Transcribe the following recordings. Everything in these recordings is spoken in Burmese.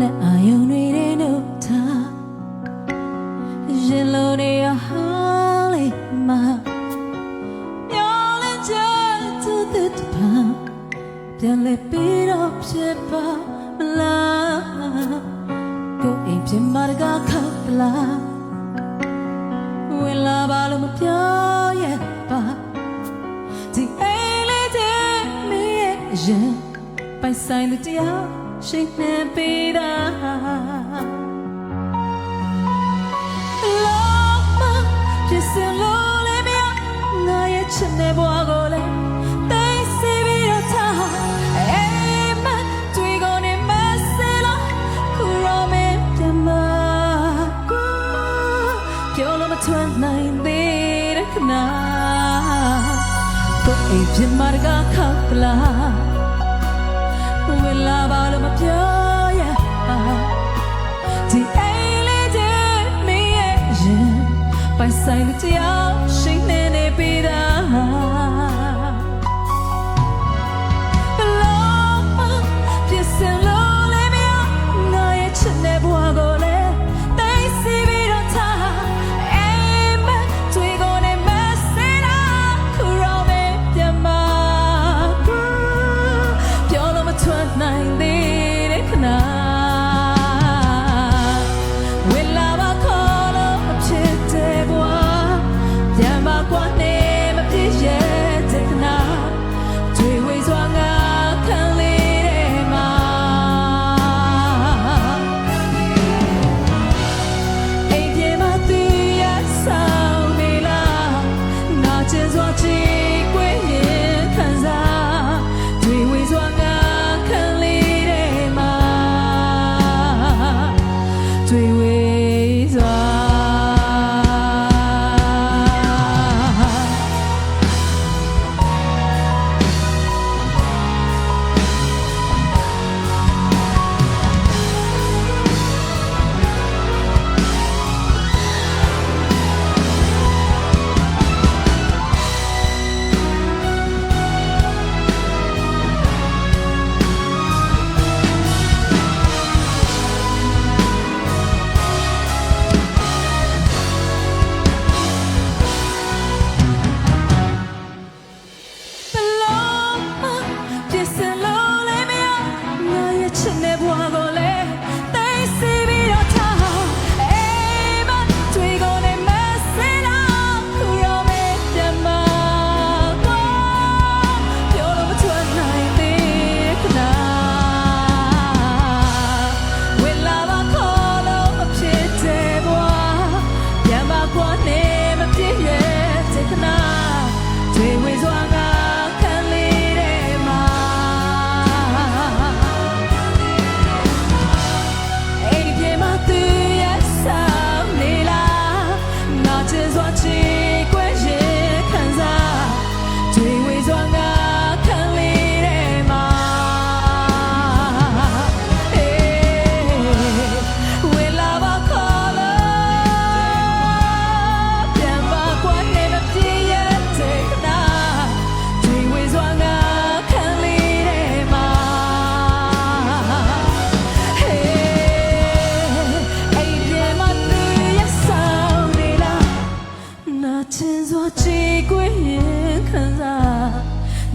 နဲ့အာယုံတွေတဲ့နှုတ်ထားရင်လုံးတွေအဟားလေးမှာမျောလင်းချက်သူတဲ့တပံပြန်လဲပြီးတော့ဖြစ်ပါမလားကိုယ်အိမ်ပြင်မာတကားခောက်ပလားဝင်လာပါလို့မပြောရဲ့ပါဒီအိမ်လေးတဲ့မင်းရဲ့အရင်ပိုင်ဆိုင်တဲ့တရား ရှိနေပေးတာလောမပြစ်စင်လို့လည်းမရငါရဲ့ချစ်နေဘွားကိုလည်းတိတ်စီပြီးတော့ထားအိမ်မတွေ့ကုန်နေမစလို့ခုရောမင်းပြန်မကွာပြောလို့မထွန်းနိုင်သေးတဲ့ခဏကိုယ်အိမ်ပြင်မာတကားခောက်ပလားဝင် လာပါလို့မပြောရပါဒီအိမ်လေးတည်းမင်းရဲ့ရင်ပိုင်ဆိုင်တဲ့တရား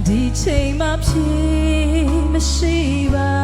ဒီချိန်မှဖြေမရှိပါ